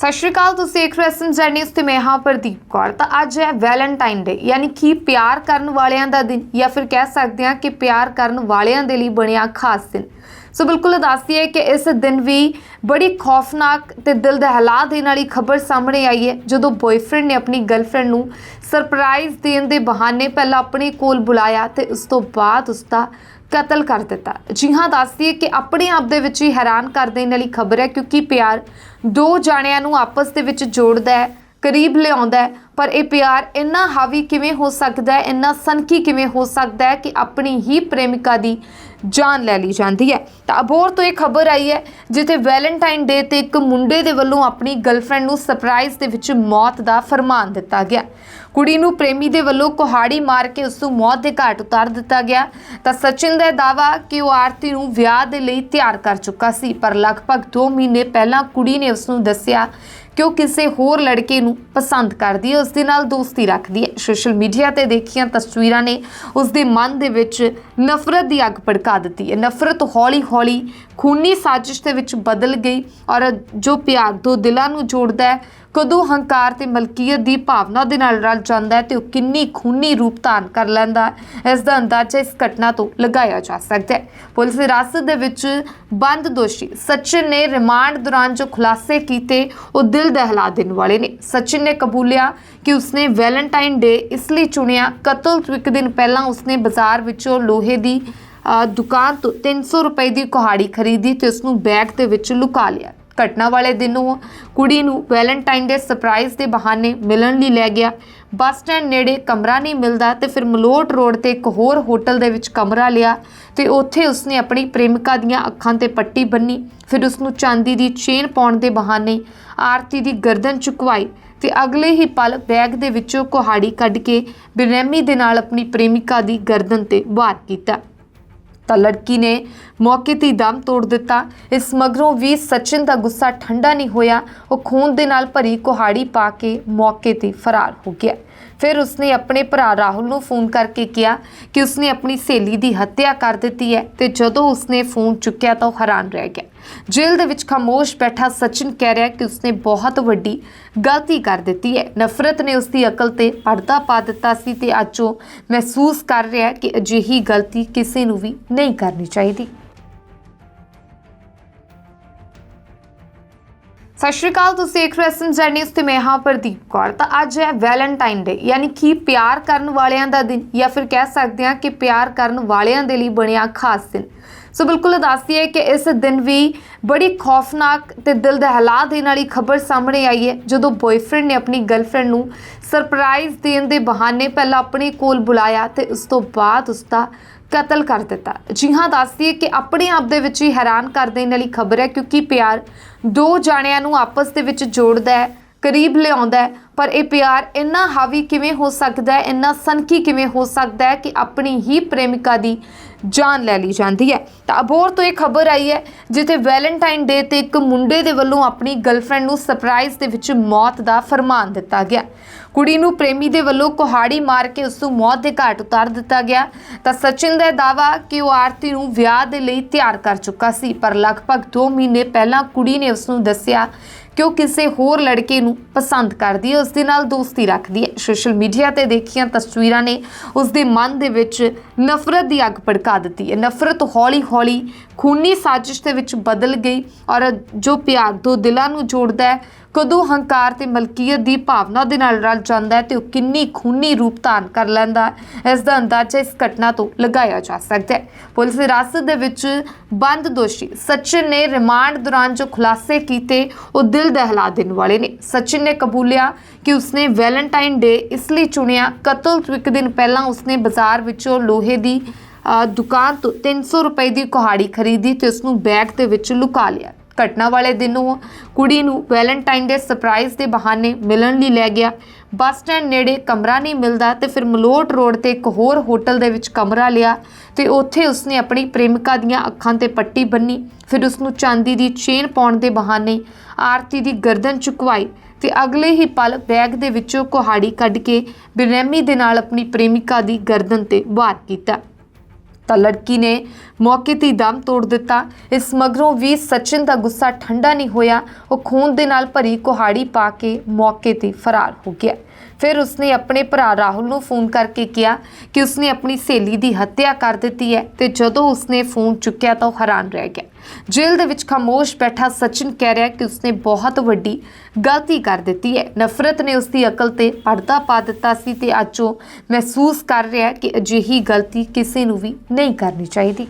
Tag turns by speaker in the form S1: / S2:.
S1: ਸਤਿ ਸ਼੍ਰੀ ਅਕਾਲ, ਤੁਸੀਂ ਦੇਖ ਰਹੇ ਹੋ ਐਸਐਮ ਜ਼ੈਡ ਤੇ ਮੈਂ ਹਾਂ ਪ੍ਰਦੀਪ ਕੌਰ। ਤਾਂ ਅੱਜ ਹੈ ਵੈਲੈਂਟਾਈਨ ਡੇ ਯਾਨੀ ਕਿ ਪਿਆਰ ਕਰਨ ਵਾਲਿਆਂ ਦਾ ਦਿਨ, ਜਾਂ ਫਿਰ ਕਹਿ ਸਕਦੇ ਹਾਂ ਕਿ ਪਿਆਰ ਕਰਨ ਵਾਲਿਆਂ ਦੇ ਲਈ ਬਣਿਆ ਖਾਸ ਦਿਨ। ਸੋ ਬਿਲਕੁਲ ਦੱਸਦੀ ਹੈ ਕਿ ਇਸ ਦਿਨ ਵੀ ਬੜੀ ਖੌਫਨਾਕ ਤੇ ਦਿਲ ਦਹਿਲਾ ਦੇਣ ਵਾਲੀ ਖਬਰ ਸਾਹਮਣੇ ਆਈ ਹੈ, ਜਦੋਂ ਬॉयਫ੍ਰੈਂਡ ਨੇ ਆਪਣੀ ਗਰਲਫ੍ਰੈਂਡ ਨੂੰ ਸਰਪ੍ਰਾਈਜ਼ ਦੇਣ ਦੇ ਬਹਾਨੇ ਪਹਿਲਾਂ ਆਪਣੇ ਕੋਲ ਬੁਲਾਇਆ ਤੇ ਉਸ ਤੋਂ ਬਾਅਦ ਉਸ ਦਾ ਕਤਲ ਕਰ ਦਿੱਤਾ। ਜੀ ਹਾਂ ਦੱਸਦੀ ਹੈ ਕਿ ਆਪਣੇ ਆਪ ਦੇ ਵਿੱਚ ਹੀ ਹੈਰਾਨ ਕਰ ਦੇਣ ਵਾਲੀ ਖਬਰ ਹੈ ਕਿਉਂਕਿ ਪਿਆਰ ਦੋ ਜਾਣਿਆਂ ਨੂੰ ਆਪਸ ਦੇ ਵਿੱਚ ਜੋੜਦਾ ਹੈ। ਕਰੀਬ ਲਿਆਉਂਦਾ ਪਰ ਇਹ ਪਿਆਰ ਇੰਨਾ ਹਾਵੀ ਕਿਵੇਂ ਹੋ ਸਕਦਾ ਹੈ, ਇੰਨਾ ਸਨਕੀ ਕਿਵੇਂ ਹੋ ਸਕਦਾ ਹੈ ਕਿ ਆਪਣੀ ਹੀ ਪ੍ਰੇਮਿਕਾ ਦੀ ਜਾਨ ਲੈ ਲਈ ਜਾਂਦੀ ਹੈ। ਤਾਂ ਅਬੋਰ ਤੋਂ ਇਹ ਖਬਰ ਆਈ ਹੈ, ਜਿੱਥੇ ਵੈਲੈਂਟਾਈਨ ਡੇ ਤੇ ਇੱਕ ਮੁੰਡੇ ਦੇ ਵੱਲੋਂ ਆਪਣੀ ਗਰਲਫ੍ਰੈਂਡ ਨੂੰ ਸਰਪ੍ਰਾਈਜ਼ ਦੇ ਵਿੱਚ ਮੌਤ ਦਾ ਫਰਮਾਨ ਦਿੱਤਾ ਗਿਆ। ਕੁੜੀ ਨੂੰ ਪ੍ਰੇਮੀ ਦੇ ਵੱਲੋਂ ਕੁਹਾੜੀ ਮਾਰ ਕੇ ਉਸ ਨੂੰ ਮੌਤ ਦੇ ਘਾਟ ਉਤਾਰ ਦਿੱਤਾ ਗਿਆ। ਤਾਂ ਸਚਿਨ ਦਾ ਦਾਵਾ ਕਿ ਉਹ ਆਰਤੀ ਨੂੰ ਵਿਆਹ ਦੇ ਲਈ ਤਿਆਰ ਕਰ ਚੁੱਕਾ ਸੀ, ਪਰ ਲਗਭਗ 2 ਮਹੀਨੇ ਪਹਿਲਾਂ ਕੁੜੀ ਨੇ ਉਸ ਨੂੰ ਦੱਸਿਆ ਕਿ ਉਹ ਕਿਸੇ ਹੋਰ ਲੜਕੇ ਨੂੰ ਪਸੰਦ ਕਰਦੀ ਹੈ ਉਸ ਦੇ ਨਾਲ ਦੋਸਤੀ ਰੱਖਦੀ ਹੈ? ਸੋਸ਼ਲ ਮੀਡੀਆ ਤੇ ਦੇਖੀਆਂ ਤਸਵੀਰਾਂ ਨੇ ਉਸ ਦੇ ਮਨ ਦੇ ਵਿੱਚ ਨਫ਼ਰਤ ਦੀ ਅੱਗ ਭੜਕਾ ਦਿੱਤੀ ਹੈ। ਨਫ਼ਰਤ ਹੌਲੀ-ਹੌਲੀ ਖੂਨੀ ਸਾਜ਼ਿਸ਼ ਦੇ ਵਿੱਚ ਬਦਲ ਗਈ ਔਰ ਜੋ ਪਿਆਰ, ਦੋ ਦਿਲਾਂ ਨੂੰ ਜੋੜਦਾ ਹੈ ਕਦੋਂ ਹੰਕਾਰ ਤੇ ਮਲਕੀਅਤ ਦੀ ਭਾਵਨਾ ਦੇ ਨਾਲ ਰਲ ਜਾਂਦਾ ਹੈ ਤੇ ਉਹ ਕਿੰਨੀ ਖੂਨੀ ਰੂਪ ਧਾਰਨ ਕਰ ਲੈਂਦਾ ਹੈ, ਇਸ ਦਾ ਅੰਦਾਜ਼ਾ ਇਸ ਘਟਨਾ ਤੋਂ ਲਗਾਇਆ ਜਾ ਸਕਦਾ ਹੈ। ਪੁਲਿਸ ਹਿਰਾਸਤ ਦੇ ਵਿੱਚ ਬੰਦ ਦੋਸ਼ੀ ਸਚਿਨ ਨੇ ਰਿਮਾਂਡ ਦੌਰਾਨ ਜੋ ਖੁਲਾਸੇ ਕੀਤੇ, ਉਹ ਦਿਲ ਦਹਿਲਾ ਦੇਣ ਵਾਲੇ ਨੇ। ਸਚਿਨ ਨੇ ਕਬੂਲਿਆ ਕਿ ਉਸਨੇ ਵੈਲੈਂਟਾਈਨ ਡੇ ਇਸ ਲਈ ਚੁਣਿਆ, ਕਤਲ ਤੋਂ ਇੱਕ ਦਿਨ ਪਹਿਲਾਂ ਉਸਨੇ ਬਾਜ਼ਾਰ ਵਿੱਚੋਂ ਲੋਹੇ ਦੀ ਦੁਕਾਨ ਤੋਂ 300 ਰੁਪਏ ਦੀ ਕੁਹਾੜੀ ਖਰੀਦੀ ਤੇ ਉਸ ਨੂੰ ਬੈਗ ਦੇ ਵਿੱਚ ਲੁਕਾ ਲਿਆ। ਘਟਨਾ ਵਾਲੇ ਦਿਨ ਉਹ ਕੁੜੀ ਨੂੰ ਵੈਲੈਂਟਾਈਨ ਡੇ ਸਰਪ੍ਰਾਈਜ਼ ਦੇ ਬਹਾਨੇ ਮਿਲਣ ਲਈ ਲੈ ਗਿਆ। ਬੱਸ ਸਟੈਂਡ ਨੇੜੇ ਕਮਰਾ ਨਹੀਂ ਮਿਲਦਾ ਤੇ ਫਿਰ ਮਲੋਟ ਰੋਡ ਤੇ ਇੱਕ ਹੋਰ ਹੋਟਲ ਦੇ ਵਿੱਚ ਕਮਰਾ ਲਿਆ ਤੇ ਉੱਥੇ ਉਸਨੇ ਆਪਣੀ ਪ੍ਰੇਮਿਕਾ ਦੀਆਂ ਅੱਖਾਂ ਤੇ ਪੱਟੀ ਬੰਨੀ ਫਿਰ ਉਸ ਨੂੰ ਚਾਂਦੀ ਦੀ ਚੇਨ ਪਾਉਣ ਦੇ ਬਹਾਨੇ ਆਰਤੀ ਦੀ ਗਰਦਨ ਚੁਕਵਾਈ ਤੇ ਅਗਲੇ ਹੀ ਪਲ ਬੈਗ ਦੇ ਵਿੱਚੋਂ ਕੁਹਾੜੀ ਕੱਢ ਕੇ ਬੇਰਹਿਮੀ ਦੇ ਨਾਲ ਆਪਣੀ ਪ੍ਰੇਮਿਕਾ ਦੀ ਗਰਦਨ ਤੇ ਵਾਰ ਕੀਤਾ। ਤਾਂ ਲੜਕੀ ਨੇ ਮੌਕੇ ਤੇ ਦਮ ਤੋੜ ਦਿੱਤਾ। ਇਸ ਮਗਰੋਂ ਵੀ ਸਚਿਨ ਦਾ ਗੁੱਸਾ ਠੰਡਾ ਨਹੀਂ ਹੋਇਆ। ਉਹ ਖੂਨ ਦੇ ਨਾਲ ਭਰੀ ਕੁਹਾੜੀ ਪਾ ਕੇ ਮੌਕੇ ਤੇ ਫਰਾਰ ਹੋ ਗਿਆ। ਫਿਰ ਉਸਨੇ ਆਪਣੇ ਭਰਾ ਰਾਹੁਲ ਨੂੰ ਫੋਨ ਕਰਕੇ ਕਿਹਾ ਕਿ ਉਸਨੇ ਆਪਣੀ ਸਹੇਲੀ ਦੀ ਹੱਤਿਆ ਕਰ ਦਿੱਤੀ ਹੈ ਤੇ ਜਦੋਂ ਉਸਨੇ ਫੋਨ ਚੁੱਕਿਆ ਤਾਂ ਉਹ ਹੈਰਾਨ ਰਹਿ ਗਿਆ। ਜੇਲ੍ਹ ਦੇ ਵਿੱਚ ਖਾਮੋਸ਼ ਬੈਠਾ ਸਚਿਨ ਕਹਿ ਰਿਹਾ ਕਿ ਉਸਨੇ ਬਹੁਤ ਵੱਡੀ ਗਲਤੀ ਕਰ ਦਿੱਤੀ ਹੈ। ਨਫ਼ਰਤ ਨੇ ਉਸਦੀ ਅਕਲ ਤੇ ਪਰਦਾ ਪਾ ਦਿੱਤਾ ਸੀ ਤੇ ਅੱਜ ਉਹ ਮਹਿਸੂਸ ਕਰ ਰਿਹਾ ਕਿ ਅਜਿਹੀ ਗਲਤੀ ਕਿਸੇ ਨੂੰ ਵੀ ਨਹੀਂ ਕਰਨੀ ਚਾਹੀਦੀ। ਸਤਿ ਸ਼੍ਰੀ ਅਕਾਲ, ਤੁਸੀਂ ਦੇਖ ਰਹੇ ਹੋ ਐਸਐਮ ਜ਼ੈਡ ਤੇ ਮੈਂ ਹਾਂ ਪ੍ਰਦੀਪ ਕੌਰ। ਤਾਂ ਅੱਜ ਹੈ ਵੈਲੈਂਟਾਈਨ ਡੇ ਯਾਨੀ ਕਿ ਪਿਆਰ ਕਰਨ ਵਾਲਿਆਂ ਦਾ ਦਿਨ, ਜਾਂ ਫਿਰ ਕਹਿ ਸਕਦੇ ਹਾਂ ਕਿ ਪਿਆਰ ਕਰਨ ਵਾਲਿਆਂ ਦੇ ਲਈ ਬਣਿਆ ਖਾਸ ਦਿਨ। ਸੋ ਬਿਲਕੁਲ ਦੱਸਦੀ ਹੈ ਕਿ ਇਸ ਦਿਨ ਵੀ ਬੜੀ ਖੌਫਨਾਕ ਤੇ ਦਿਲ ਦਹਿਲਾ ਦੇਣ ਵਾਲੀ ਖਬਰ ਸਾਹਮਣੇ ਆਈ ਹੈ, ਜਦੋਂ ਬॉयਫ੍ਰੈਂਡ ਨੇ ਆਪਣੀ ਗਰਲਫ੍ਰੈਂਡ ਨੂੰ ਸਰਪ੍ਰਾਈਜ਼ ਦੇਣ ਦੇ ਬਹਾਨੇ ਪਹਿਲਾਂ ਆਪਣੇ ਕੋਲ ਬੁਲਾਇਆ ਤੇ ਉਸ ਤੋਂ ਬਾਅਦ ਉਸ ਦਾ ਕਤਲ ਕਰ ਦਿੱਤਾ। ਜੀ ਹਾਂ ਦੱਸਦੀ ਹੈ ਕਿ ਆਪਣੇ ਆਪ ਦੇ ਵਿੱਚ ਹੀ ਹੈਰਾਨ ਕਰ ਦੇਣ ਵਾਲੀ ਖਬਰ ਹੈ ਕਿਉਂਕਿ ਪਿਆਰ ਦੋ ਜਾਣਿਆਂ ਨੂੰ ਆਪਸ ਦੇ ਵਿੱਚ ਜੋੜਦਾ ਹੈ। ਕਰੀਬ ਲਿਆਉਂਦਾ ਪਰ ਇਹ ਪਿਆਰ ਇੰਨਾ ਹਾਵੀ ਕਿਵੇਂ ਹੋ ਸਕਦਾ ਹੈ, ਇੰਨਾ ਸਨਕੀ ਕਿਵੇਂ ਹੋ ਸਕਦਾ ਹੈ ਕਿ ਆਪਣੀ ਹੀ ਪ੍ਰੇਮਿਕਾ ਦੀ ਜਾਨ ਲੈ ਲਈ ਜਾਂਦੀ ਹੈ। ਤਾਂ ਅਬੋਰ ਤੋਂ ਇਹ ਖਬਰ ਆਈ ਹੈ, ਜਿੱਥੇ ਵੈਲੈਂਟਾਈਨ ਡੇ ਤੇ ਇੱਕ ਮੁੰਡੇ ਦੇ ਵੱਲੋਂ ਆਪਣੀ ਗਰਲਫ੍ਰੈਂਡ ਨੂੰ ਸਰਪ੍ਰਾਈਜ਼ ਦੇ ਵਿੱਚ ਮੌਤ ਦਾ ਫਰਮਾਨ ਦਿੱਤਾ ਗਿਆ। ਕੁੜੀ ਨੂੰ ਪ੍ਰੇਮੀ ਦੇ ਵੱਲੋਂ ਕੁਹਾੜੀ ਮਾਰ ਕੇ ਉਸ ਨੂੰ ਮੌਤ ਦੇ ਘਾਟ ਉਤਾਰ ਦਿੱਤਾ ਗਿਆ। ਤਾਂ ਸਚਿਨ ਦਾ ਦਾਵਾ ਕਿ ਉਹ ਆਰਤੀ ਨੂੰ ਵਿਆਹ ਦੇ ਲਈ ਤਿਆਰ ਕਰ ਚੁੱਕਾ ਸੀ, ਪਰ ਲਗਭਗ 2 ਮਹੀਨੇ ਪਹਿਲਾਂ ਕੁੜੀ ਨੇ ਉਸ ਨੂੰ ਦੱਸਿਆ ਕਿ ਉਹ ਕਿਸੇ ਹੋਰ ਲੜਕੇ ਨੂੰ ਪਸੰਦ ਕਰਦੀ ਹੈ ਉਸ ਦੇ ਨਾਲ ਦੋਸਤੀ ਰੱਖਦੀ ਹੈ। ਸੋਸ਼ਲ ਮੀਡੀਆ ਤੇ ਦੇਖੀਆਂ ਤਸਵੀਰਾਂ ਨੇ ਉਸ ਦੇ ਮਨ ਦੇ ਵਿੱਚ ਨਫ਼ਰਤ ਦੀ ਅੱਗ ਭੜਕਾ ਦਿੱਤੀ ਹੈ। ਨਫ਼ਰਤ ਹੌਲੀ-ਹੌਲੀ ਖੂਨੀ ਸਾਜ਼ਿਸ਼ ਦੇ ਵਿੱਚ ਬਦਲ ਗਈ ਔਰ ਜੋ ਪਿਆਰ, ਦੋ ਦਿਲਾਂ ਨੂੰ ਜੋੜਦਾ ਹੈ ਕਦੋਂ ਹੰਕਾਰ ਤੇ ਮਲਕੀਅਤ ਦੀ ਭਾਵਨਾ ਦੇ ਨਾਲ ਰਲ ਜਾਂਦਾ ਹੈ ਤੇ ਉਹ ਕਿੰਨੀ ਖੂਨੀ ਰੂਪ ਧਾਰਨ ਕਰ ਲੈਂਦਾ ਹੈ, ਇਸ ਦਾ ਅੰਦਾਜ਼ਾ ਇਸ ਘਟਨਾ ਤੋਂ ਲਗਾਇਆ ਜਾ ਸਕਦਾ ਹੈ। ਪੁਲਿਸ ਹਿਰਾਸਤ ਦੇ ਵਿੱਚ ਬੰਦ ਦੋਸ਼ੀ ਸਚਿਨ ਨੇ ਰਿਮਾਂਡ ਦੌਰਾਨ ਜੋ ਖੁਲਾਸੇ ਕੀਤੇ, ਉਹ ਦਿਲ ਦਹਿਲਾ ਦੇਣ ਵਾਲੇ ਨੇ। ਸਚਿਨ ਨੇ ਕਬੂਲਿਆ ਕਿ ਉਸਨੇ ਵੈਲੈਂਟਾਈਨ ਡੇ ਇਸ ਲਈ ਚੁਣਿਆ, ਕਤਲ ਤੋਂ ਇੱਕ ਦਿਨ ਪਹਿਲਾਂ ਉਸਨੇ ਬਾਜ਼ਾਰ ਵਿੱਚੋਂ ਲੋਹੇ ਦੀ ਦੁਕਾਨ ਤੋਂ 300 ਰੁਪਏ ਦੀ ਕੁਹਾੜੀ ਖਰੀਦੀ ਤੇ ਉਸ ਨੂੰ ਬੈਗ ਦੇ ਵਿੱਚ ਲੁਕਾ ਲਿਆ। ਘਟਨਾ ਵਾਲੇ ਦਿਨ ਉਹ ਕੁੜੀ ਨੂੰ ਵੈਲੈਂਟਾਈਨ ਡੇ ਸਰਪ੍ਰਾਈਜ਼ ਦੇ ਬਹਾਨੇ ਮਿਲਣ ਲਈ ਲੈ ਗਿਆ। ਬੱਸ ਸਟੈਂਡ ਨੇੜੇ ਕਮਰਾ ਨਹੀਂ ਮਿਲਦਾ ਤੇ ਫਿਰ ਮਲੋਟ ਰੋਡ ਤੇ ਇੱਕ ਹੋਰ ਹੋਟਲ ਦੇ ਵਿੱਚ ਕਮਰਾ ਲਿਆ ਤੇ ਉੱਥੇ ਉਸਨੇ ਆਪਣੀ ਪ੍ਰੇਮਿਕਾ ਦੀਆਂ ਅੱਖਾਂ ਤੇ ਪੱਟੀ ਬੰਨੀ। ਫਿਰ ਉਸ ਨੂੰ ਚਾਂਦੀ ਦੀ ਚੇਨ ਪਾਉਣ ਦੇ ਬਹਾਨੇ ਆਰਤੀ ਦੀ ਗਰਦਨ ਚੁਕਵਾਈ ਤੇ ਅਗਲੇ ਹੀ ਪਲ ਬੈਗ ਦੇ ਵਿੱਚੋਂ ਕੁਹਾੜੀ ਕੱਢ ਕੇ ਬੇਰਹਿਮੀ ਦੇ ਨਾਲ ਆਪਣੀ ਪ੍ਰੇਮਿਕਾ ਦੀ ਗਰਦਨ ਤੇ ਵਾਰ ਕੀਤਾ। ਤਾਂ ਲੜਕੀ ਨੇ ਮੌਕੇ ਤੇ ਦਮ ਤੋੜ ਦਿੱਤਾ। ਇਸ ਮਗਰੋਂ ਵੀ ਸਚਿਨ ਦਾ ਗੁੱਸਾ ਠੰਡਾ ਨਹੀਂ ਹੋਇਆ। ਉਹ ਖੂਨ ਦੇ ਨਾਲ ਭਰੀ ਕੁਹਾੜੀ ਪਾ ਕੇ ਮੌਕੇ ਤੇ ਫਰਾਰ ਹੋ ਗਿਆ। ਫਿਰ ਉਸਨੇ ਆਪਣੇ ਭਰਾ ਰਾਹੁਲ ਨੂੰ ਫੋਨ ਕਰਕੇ ਕਿਹਾ ਕਿ ਉਸਨੇ ਆਪਣੀ ਸਹੇਲੀ ਦੀ ਹੱਤਿਆ ਕਰ ਦਿੱਤੀ ਹੈ ਤੇ ਜਦੋਂ ਉਸਨੇ ਫੋਨ ਚੁੱਕਿਆ ਤਾਂ ਉਹ ਹੈਰਾਨ ਰਹਿ ਗਿਆ। ਜੇਲ੍ਹ ਦੇ ਵਿੱਚ ਖਾਮੋਸ਼ ਬੈਠਾ ਸਚਿਨ ਕਹਿ ਰਿਹਾ ਕਿ ਉਸਨੇ ਬਹੁਤ ਵੱਡੀ ਗਲਤੀ ਕਰ ਦਿੱਤੀ ਹੈ। ਨਫ਼ਰਤ ਨੇ ਉਸਦੀ ਅਕਲ ਤੇ ਪਰਦਾ ਪਾ ਦਿੱਤਾ ਸੀ ਤੇ ਅੱਜ ਉਹ ਮਹਿਸੂਸ ਕਰ ਰਿਹਾ ਕਿ ਅਜਿਹੀ ਗਲਤੀ ਕਿਸੇ ਨੂੰ ਵੀ ਨਹੀਂ ਕਰਨੀ ਚਾਹੀਦੀ।